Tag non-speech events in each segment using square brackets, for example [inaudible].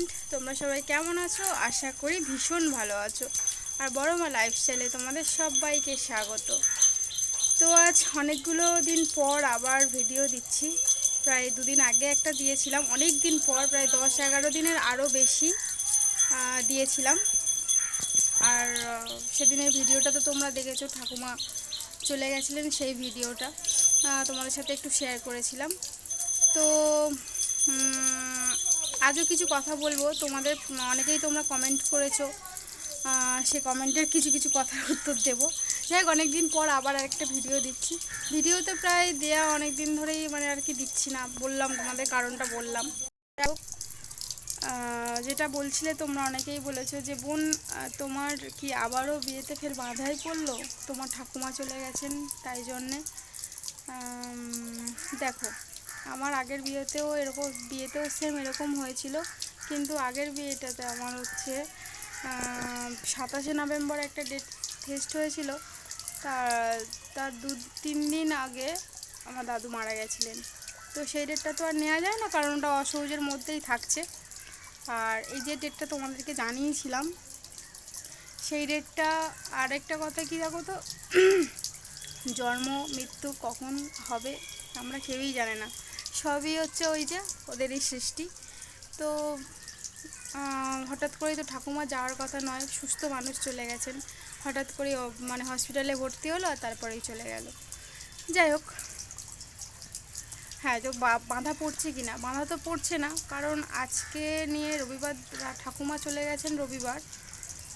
Friend তোমরা সবাই কেমন আছো? আশা করি ভীষণ ভালো আছো। আর বড় মা লাইফস্টাইলে তোমাদের সবাইকে স্বাগত। তো আজ অনেকগুলো দিন পর আবার ভিডিও দিচ্ছি। প্রায় দুদিন আগে একটা দিয়েছিলাম। অনেক দিন পর, প্রায় দশ এগারো দিনের আরও বেশি দিয়েছিলাম। আর সেদিনের ভিডিওটা তো তোমরা দেখেছ, ঠাকুমা চলে গেছিলেন সেই ভিডিওটা তোমাদের সাথে একটু শেয়ার করেছিলাম। তো আজও কিছু কথা বলব। তোমাদের, অনেকেই তোমরা কমেন্ট করেছ। সে কমেন্টের কিছু কিছু কথার উত্তর দেবো। যাই হোক, অনেকদিন পর আবার একটা ভিডিও দিচ্ছি। ভিডিওতে প্রায় দেয়া অনেক দিন ধরেই মানে আর কি দিচ্ছি না। বললাম, তোমাদের কারণটা বললাম। যেটা বলছিলে তোমরা অনেকেই বলেছ যে, বোন তোমার কি আবারও বিয়েতে ফের বাধাই পড়ল? তোমার ঠাকুমা চলে গেছেন, তাই জন্যে। দেখো আমার আগের বিয়েতেও এরকম, বিয়েতেও সেম এরকম হয়েছিল। কিন্তু আগের বিয়েটাতে আমার হচ্ছে সাতাশে নভেম্বর একটা ডেট ফেস্ট হয়েছিল। তার তার দু, তিন দিন আগে আমার দাদু মারা গেছিলেন। তো সেই ডেটটা তো আর নেওয়া যায় না, কারণ ওটা অসহজের মধ্যেই থাকছে। আর এই যে ডেটটা তোমাদেরকে জানিয়েছিলাম, সেই ডেটটা আরেকটা কথা কী দেখো তো? [clears throat] জন্ম, মৃত্যু কখন হবে, আমরা কেউই জানে না। সবই হচ্ছে ওই যে ওদেরই সৃষ্টি। তো হঠাৎ করেই তো ঠাকুমা যাওয়ার কথা নয়, সুস্থ মানুষ চলে গেছেন। হঠাৎ করে মানে হসপিটালে ভর্তি হলো আর তারপরেই চলে গেল। যাই হোক। হ্যাঁ তো বাঁধা পড়ছে কি না বাঁধা তো পড়ছে না, কারণ আজকে নিয়ে রবিবার ঠাকুমা চলে গেছেন রবিবার।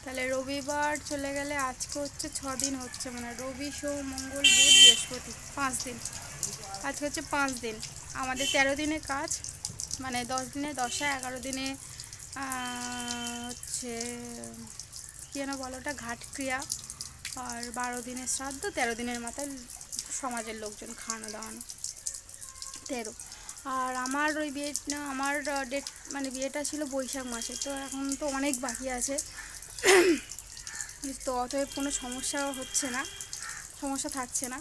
তাহলে রবিবার চলে গেলে আজকে হচ্ছে ছ দিন হচ্ছে মানে রবি, সোম, মঙ্গল, বুধ, বৃহস্পতি, পাঁচ দিন। আজকে হচ্ছে পাঁচ দিন। আমাদের তেরো দিনে কাজ মানে দশ দিনে দশা এগারো দিনে হচ্ছে, কী যেন বলো ওটা, ঘাট ক্রিয়া, আর বারো দিনের শ্রাদ্ধ, তেরো দিনের মাথায় সমাজের লোকজন খাওয়ানো দাওয়ানো, তেরো। আর আমার ওই বিয়ে আমার ডেট মানে বিয়েটা ছিল বৈশাখ মাসে, তো এখন তো অনেক বাকি আছে। তো অতএব কোনো সমস্যা হচ্ছে না, সমস্যা থাকছে না।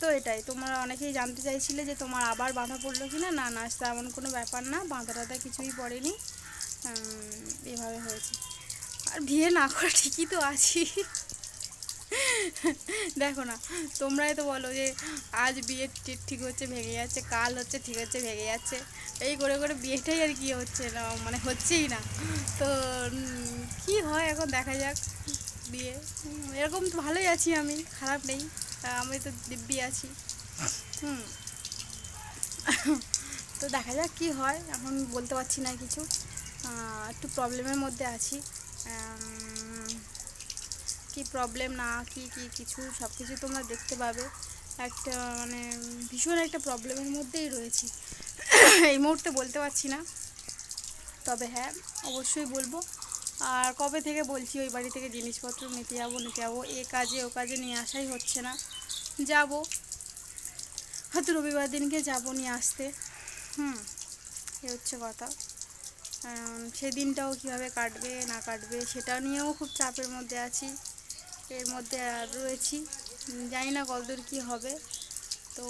তো এটাই। তোমরা অনেকেই জানতে চাইছিলে যে তোমার আবার বাঁধা পড়ল কি না না না তেমন কোনো ব্যাপার না। বাঁধা টাধা কিছুই পড়েনি। এভাবে হয়েছে। আর বিয়ে না করা ঠিকই তো আছি। দেখো না, তোমরাই তো বলো যে আজ বিয়ে ঠিক হচ্ছে, ভেঙে যাচ্ছে, কাল হচ্ছে, ঠিক হচ্ছে, ভেঙে যাচ্ছে। এই করে করে বিয়েটাই আর কি হচ্ছে না মানে হচ্ছেই না। তো কি হয় এখন দেখা যাক বিয়ে। এরকম তো ভালোই আছি আমি, খারাপ নেই। আমি তো দিব্যি আছি। হুম। তো দেখা যাক কি হয়, এখন বলতে পারছি না কিছু। একটু প্রবলেমের মধ্যে আছি। কি প্রবলেম না, কি কি, কিছু সব কিছু তোমরা দেখতে পাবে। একটা মানে ভীষণ একটা প্রবলেমের মধ্যেই রয়েছি। [coughs] এই মুহূর্তে বলতে পারছি না। তবে হ্যাঁ অবশ্যই বলব। আর কবে থেকে বলছি ওই বাড়ি থেকে জিনিসপত্র নিতে যাব নিতে যাব? এ কাজে, ও কাজে নিয়ে আসাই হচ্ছে না। যাব। হয়তো রবিবার দিনকে যাব নিয়ে আসতে। হুম, এ হচ্ছে কথা। সেদিনটাও কীভাবে কাটবে, না কাটবে, সেটা নিয়েও খুব চাপের মধ্যে আছি। এর মধ্যে রয়েছি। জানি না কতদূর কী হবে। তো,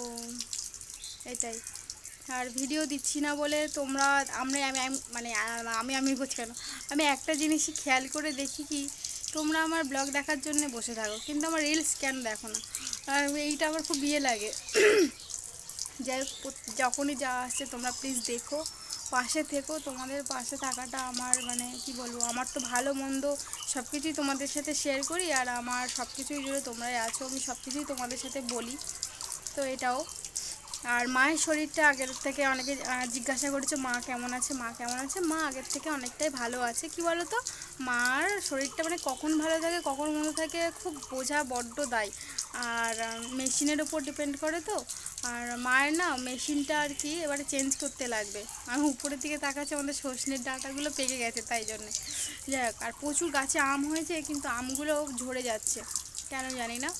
এটাই। আর ভিডিও দিচ্ছি না বলে তোমরা, আমরা, আমি মানে আমি আমি বলছি কেন? আমি একটা জিনিসই খেয়াল করে দেখি কি, তোমরা আমার ব্লগ দেখার জন্য বসে থাকো, কিন্তু আমার রিলস কেন দেখো না? আর এইটা আমার খুব ইয়ে লাগে। [coughs] যাই যখনই যা আসছে তোমরা প্লিজ দেখো, পাশে থেকো, তোমাদের পাশে থাকাটা আমার মানে কি বলব, আমার তো ভালো, মন্দ সব কিছুই তোমাদের সাথে শেয়ার করি, আর আমার সব কিছুই জুড়ে তোমরাই আছো, আমি সব কিছুই তোমাদের সাথে বলি। তো এটাও। আর মায়ের শরীরটা আগের থেকে অনেকে জিজ্ঞাসা করেছে, মা কেমন আছে? মা কেমন আছে? মা আগের থেকে অনেকটাই ভালো আছে। কি বলো তো মার শরীরটা মানে কখন ভালো থাকে, কখন মনে থাকে, খুব বোঝা বড্ড দায়। আর মেশিনের ওপর ডিপেন্ড করে তো। আর মায়ের না, মেশিনটা আর কি এবারে চেঞ্জ করতে লাগবে। আমি উপরের দিকে তাকাচ্ছি, আমাদের সজনের ডাঁটাগুলো পেকে গেছে তাই জন্যে। যাই আর প্রচুর গাছে আম হয়েছে, কিন্তু আমগুলো ঝরে যাচ্ছে। কেন জানি না।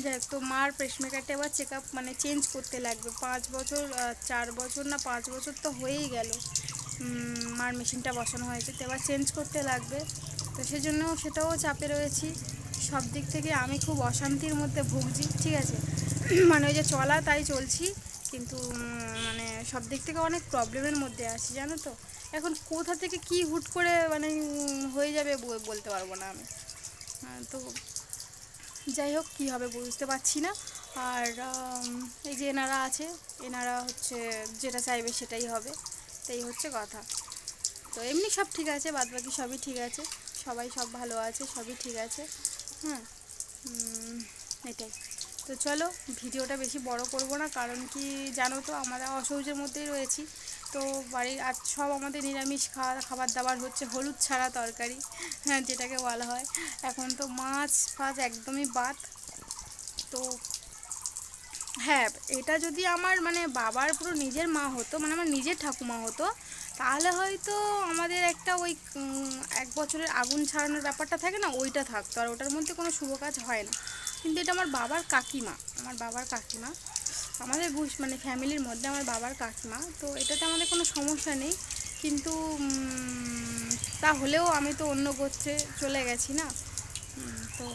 যাই তো মার পেসমেকারটা এবার চেক আপ মানে চেঞ্জ করতে লাগবে। পাঁচ বছর চার বছর না পাঁচ বছর তো হয়েই গেল। মার মেশিনটা বসানো হয়েছে, তো এবার চেঞ্জ করতে লাগবে। তো সেজন্য সেটাও চাপে রয়েছি। সব দিক থেকে আমি খুব অশান্তির মধ্যে ভুগছি, ঠিক আছে? [clears throat] মানে ওই যে চলা তাই চলছি, কিন্তু মানে সব দিক থেকে অনেক প্রবলেমের মধ্যে আছি, জানো তো? এখন কোথা থেকে কি হুট করে মানে হয়ে যাবে বল- বলতে পারব না আমি। তো যাই হোক, কী হবে বুঝতে পারছি না। আর এই যে এনারা আছে, এনারা হচ্ছে যেটা চাইবে সেটাই হবে। তাই হচ্ছে কথা। তো এমনি সব ঠিক আছে বাদ বাকি সবই ঠিক আছে। সবাই সব ভালো আছে, সবই ঠিক আছে। হ্যাঁ এটাই। তো চলো, ভিডিওটা বেশি বড় করব না, কারণ কি জানো তো, আমরা অসহ্যের মধ্যেই রয়েছি। তো বাড়ির আর সব আমাদের নিরামিষ খাওয়া খাবার দাবার হচ্ছে হলুদ ছাড়া তরকারি হ্যাঁ যেটাকে বলা হয়। এখন তো মাছ ফাছ একদমই বাদ। তো হ্যাঁ এটা যদি আমার মানে বাবার পুরো নিজের মা হতো মানে আমার নিজের ঠাকুমা হতো, তাহলে হয়তো আমাদের একটা ওই এক বছরের আগুন ছাড়ানোর ব্যাপারটা থাকে না, ওইটা থাকতো। আর ওটার মধ্যে কোনো শুভ কাজ হয় না। কিন্তু এটা আমার বাবার কাকিমা, আমার বাবার কাকিমা আমাদের বুঝ মানে ফ্যামিলির মধ্যে আমার বাবার কাকিমা তো এটাতে আমাদের কোনো সমস্যা নেই। কিন্তু তা হলেও আমি তো অন্য গোত্রে চলে গেছি না। তো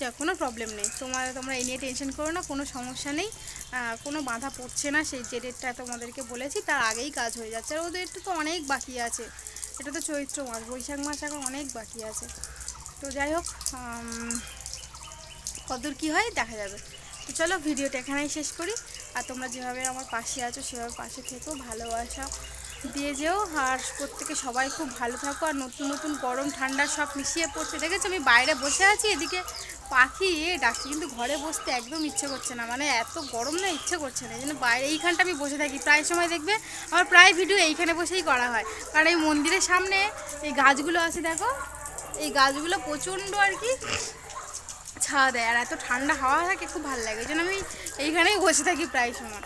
যা কোনো প্রবলেম নেই। তোমার তোমরা এ নিয়ে টেনশন করো না কোনো সমস্যা নেই। কোনো বাধা পড়ছে না সেই যে ডেটটা তোমাদেরকে বলেছি তার আগেই কাজ হয়ে যাচ্ছে। আর ওদের তো অনেক বাকি আছে। এটা তো চৈত্র মাস বৈশাখ মাস এখন অনেক বাকি আছে। তো যাই হোক উম, কতদূর কী হয় দেখা যাবে। তো চলো ভিডিওটা এখানেই শেষ করি। আর তোমরা যেভাবে আমার পাশে আছো, সেভাবে পাশে থেকো, ভালোবাসা দিয়ে যেও। আর প্রত্যেকে সবাই খুব ভালো থাকো। আর নতুন নতুন গরম, ঠান্ডা সব মিশিয়ে পড়ছে। দেখেছ, আমি বাইরে বসে আছি, এদিকে পাখি ডাকছে। কিন্তু ঘরে বসতে একদম ইচ্ছে করছে না। মানে এত গরম না, ইচ্ছে করছে না। এই জন্য বাইরে, এইখানটা আমি বসে থাকি। প্রায় সময় দেখবে, আমার প্রায় ভিডিও এইখানে বসেই করা হয়। কারণ এই মন্দিরের সামনে এই গাছগুলো আছে, দেখো। এই গাছগুলো প্রচণ্ড আর কি ছাওয়া দেয় আর এত ঠান্ডা হাওয়া থাকে, খুব ভালো লাগে। এই জন্য আমি এইখানেই বসে থাকি প্রায় সময়।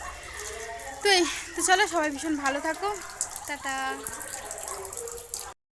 তো এই, তো চলো সবাই ভীষণ ভালো থাকো। টাটা।